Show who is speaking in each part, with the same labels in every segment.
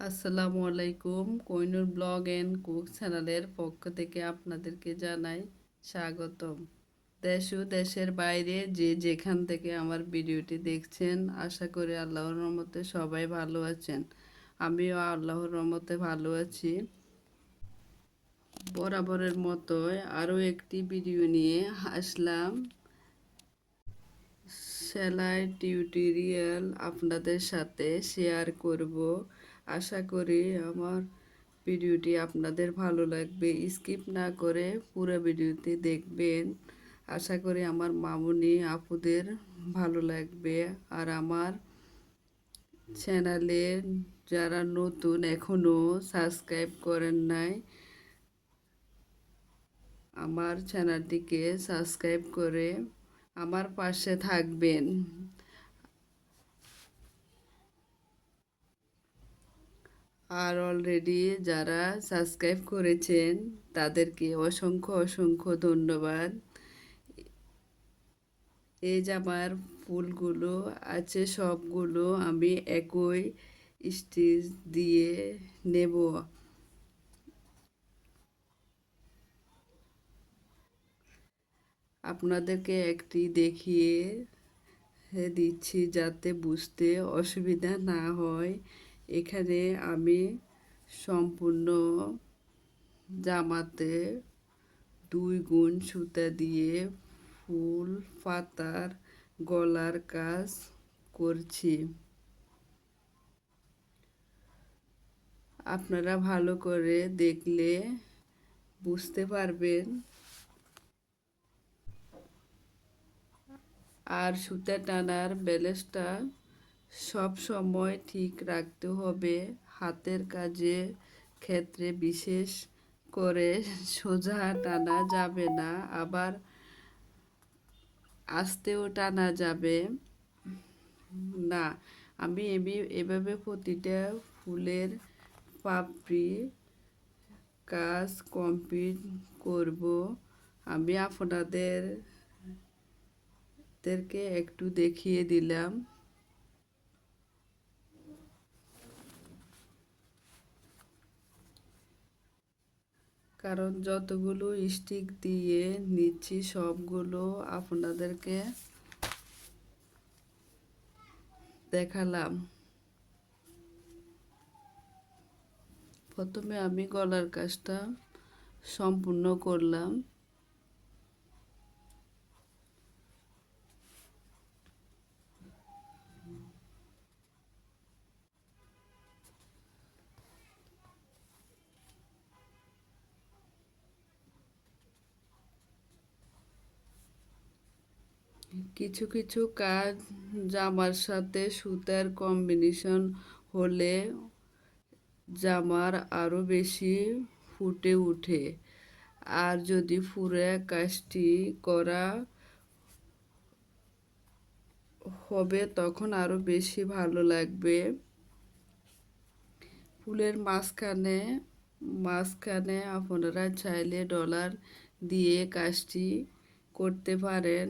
Speaker 1: আসসালামু আলাইকুম, কইনুর blog and cook চ্যানেলের পক্ষ থেকে আপনাদেরকে জানাই স্বাগতম। দেশ দেশের বাইরে যে যেখান থেকে আমার ভিডিওটি দেখছেন, আশা করি আল্লাহর রহমতে সবাই ভালো আছেন। আমিও আল্লাহর রহমতে ভালো আছি। বরাবরের মতোই আরও একটি ভিডিও নিয়ে আসলাম। সেলাই টিউটোরিয়াল আপনাদের সাথে শেয়ার করব। আশা করি আমার ভিডিওটি আপনাদের ভালো লাগবে। স্কিপ না করে পুরো ভিডিওটি দেখবেন। আশা করি আমার মামুনি আপুদের ভালো লাগবে। আর আমার চ্যানেলে যারা নতুন এখনও সাবস্ক্রাইব করেন নাই, আমার চ্যানেলটিকে সাবস্ক্রাইব করে আমার পাশে থাকবেন। আর অলরেডি যারা সাবস্ক্রাইব করেছেন, তাদেরকে অসংখ্য অসংখ্য ধন্যবাদ। এই জামার ফুলগুলো আছে, সবগুলো আমি একই স্টিচ দিয়ে নেব। আপনাদেরকে একটি দেখিয়ে দিচ্ছি যাতে বুঝতে অসুবিধা না হয়। এখানে আমি সম্পূর্ণ জামাতে দুই গুণ সুতা দিয়ে ফুল পাতার গলার কাজ করছি। আপনারা ভালো করে দেখলে বুঝতে পারবেন। আর সুতা টানার ব্যালেন্সটা সব সময় ঠিক রাখতে হবে। হাতের কাজে ক্ষেত্রে বিশেষ করে সোজা টানা যাবে না, আবার আস্তেও টানা যাবে। না, আমি এমনি এভাবে প্রতিটা ফুলের পাপড়ি কাজ কমপ্লিট করব। আমি আপনাদের, দেরকে একটু দেখিয়ে দিলাম। কারণ যতগুলো স্টিক দিয়ে নিচ্ছি সবগুলো আপনাদেরকে দেখালাম। প্রথমে আমি গলার কাজটা সম্পূর্ণ করলাম। কিছু কিছু কাজ জামার সাথে সুতার কম্বিনেশন হলে জামার আরও বেশি ফুটে উঠে। আর যদি ফুরে কাজটি করা হবে, তখন আরও বেশি ভালো লাগবে। ফুলের মাঝখানে মাঝখানে আপনারা চাইলে ডলার দিয়ে কাজটি করতে পারেন।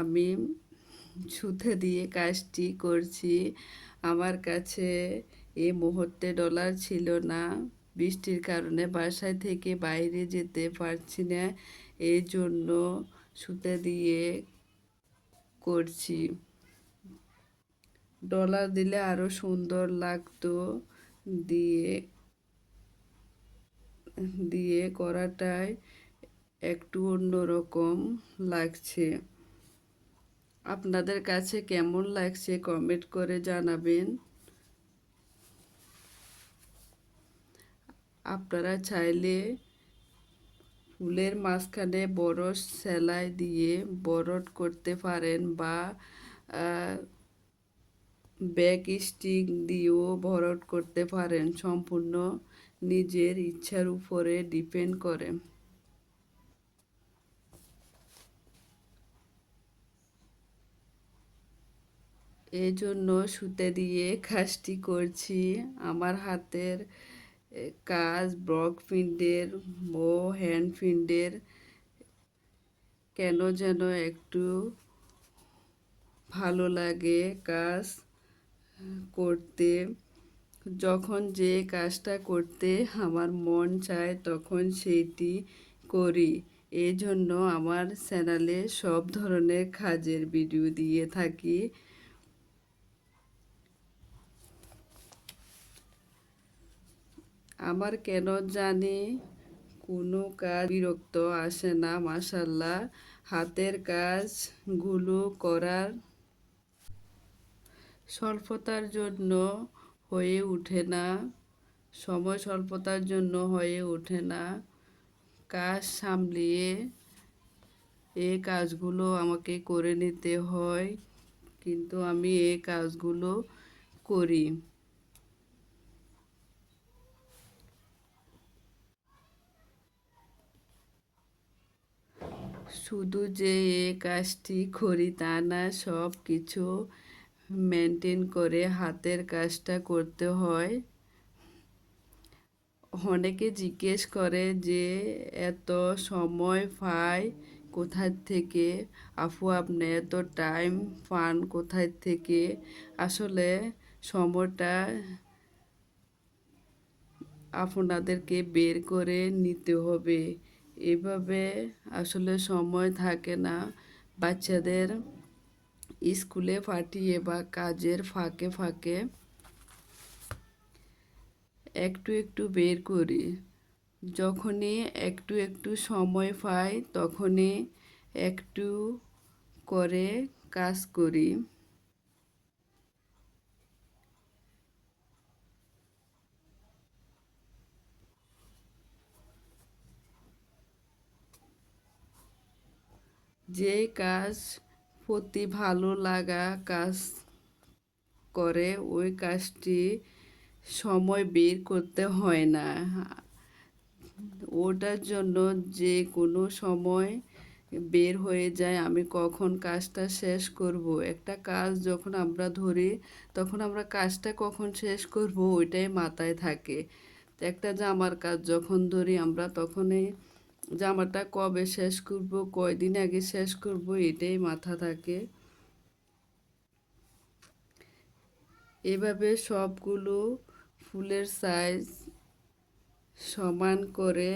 Speaker 1: আমি সুতে দিয়ে কাজটি করছি। আমার কাছে এ মুহূর্তে ডলার ছিল না। বৃষ্টির কারণে বাসায় থেকে বাইরে যেতে পারছি না। এই জন্য সুতে দিয়ে করছি। ডলার দিলে আরও সুন্দর লাগতো। দিয়ে দিয়ে করাটাই একটু অন্যরকম লাগছে। আপনাদের কাছে কেমন লাগছে কমেন্ট করে জানাবেন। আপনারা চাইলে ফুলের মাঝখানে বড় সেলাই দিয়ে বরট করতে পারেন বা ব্যাক স্টিক দিয়েও ভরট করতে পারেন। সম্পূর্ণ নিজের ইচ্ছার উপরে ডিপেন্ড করে। জন্য সুতে দিয়ে কাজটি করছি। আমার হাতের কাজ ব্রক ফিন্ডের, ও হ্যান্ড ফিন্ডের, কেন যেন একটু ভালো লাগে কাজ করতে। যখন যে কাজটা করতে আমার মন চায় তখন সেইটি করি। এই জন্য আমার চ্যানেলে সব ধরনের কাজের ভিডিও দিয়ে থাকি। আমার কেন জানি কোনো কাজ বিরক্ত আসে না মাসাল্লাহ হাতের কাজগুলো করার স্বল্পতার জন্য হয়ে ওঠে না, সময় স্বল্পতার জন্য হয়ে ওঠে না। কাজ সামলিয়ে এই কাজগুলো আমাকে করে নিতে হয়, কিন্তু আমি এই কাজগুলো করি। শুধু যে এ কাজটি করি তা না, সব কিছু মেনটেন করে হাতের কাজটা করতে হয়। অনেকে জিজ্ঞেস করে যে, এত সময় পায় কোথায় থেকে? আপু, আপনি এত টাইম পান কোথায় থেকে? আসলে সময়টা আপনাদেরকে বের করে নিতে হবে। এভাবে আসলে সময় থাকে না। বাচ্চাদের স্কুলে পাঠিয়ে বা কাজের ফাঁকে ফাঁকে একটু একটু বের করি। যখনই একটু একটু সময় পাই, তখনই একটু করে কাজ করি। যে কাজ প্রতি ভালো লাগা কাজ করে, ওই কাজটি সময় বের করতে হয় না। ওটার জন্য যে কোনো সময় বের হয়ে যায়, আমি কখন কাজটা শেষ করব? একটা কাজ যখন আমরা ধরি, তখন আমরা কাজটা কখন শেষ করব? ওইটাই মাথায় থাকে। একটা জামার কাজ যখন ধরি আমরা, তখনই জামাটা কবে শেষ করব, কয়দিন আগে শেষ করব, এটাই মাথা থাকে। এভাবে সবগুলো ফুলের সাইজ সমান করে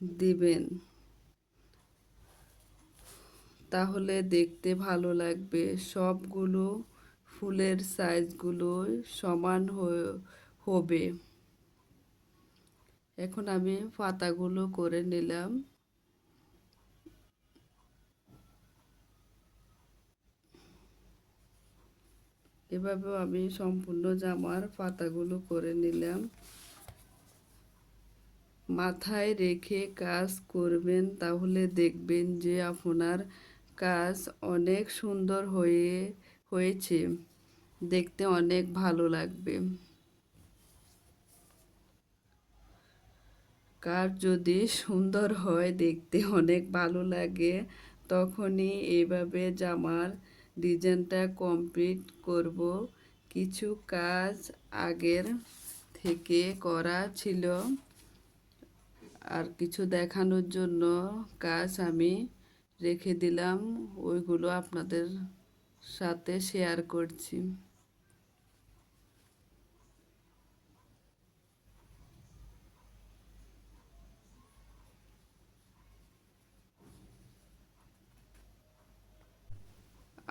Speaker 1: দিবেন। তাহলে দেখতে ভালো লাগবে। সবগুলো ফুলের সাইজগুলো সমান হবে। এখন আমি পাতাগুলো করে নিলাম। এভাবেও আমি সম্পূর্ণ জামার পাতাগুলো করে নিলাম। মাথায় রেখে কাজ করবেন, তাহলে দেখবেন যে আপনার কাজ অনেক সুন্দর হয়ে, হয়েছে। দেখতে অনেক ভালো লাগবে। কার যদি সুন্দর হয় দেখতে, অনেক ভালো লাগে, তখনই এইভাবে জামার ডিজাইনটা কমপ্লিট করব। কিছু কাজ আগের থেকে করা ছিল। আর কিছু দেখানোর জন্য কাজ আমি রেখে দিলাম। ওইগুলো আপনাদের সাথে শেয়ার করছি।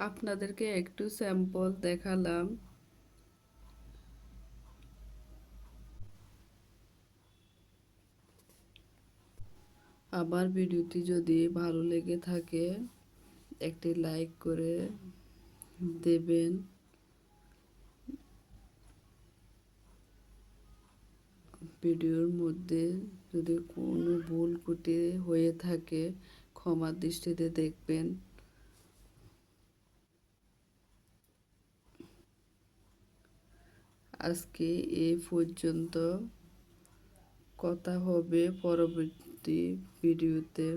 Speaker 1: আপনাদেরকে একটু স্যাম্পল দেখালাম। আমার ভিডিওটি যদি ভালো লেগে থাকে, একটি লাইক করে দেবেন। ভিডিওর মধ্যে যদি কোনো ভুল কুটি হয়ে থাকে, ক্ষমার দৃষ্টিতে দেখবেন। আজকে এ পর্যন্ত। কথা হবে পরবর্তী ভিডিওতে।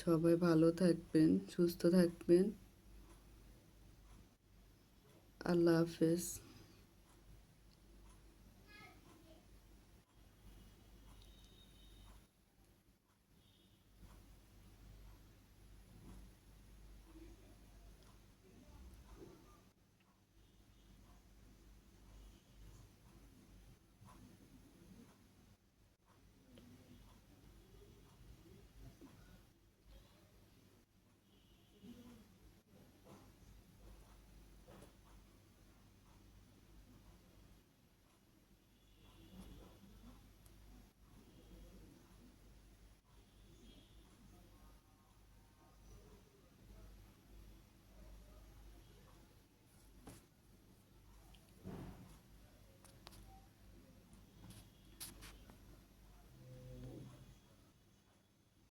Speaker 1: সবাই ভালো থাকবেন সুস্থ থাকবেন। আল্লাহ হাফেজ।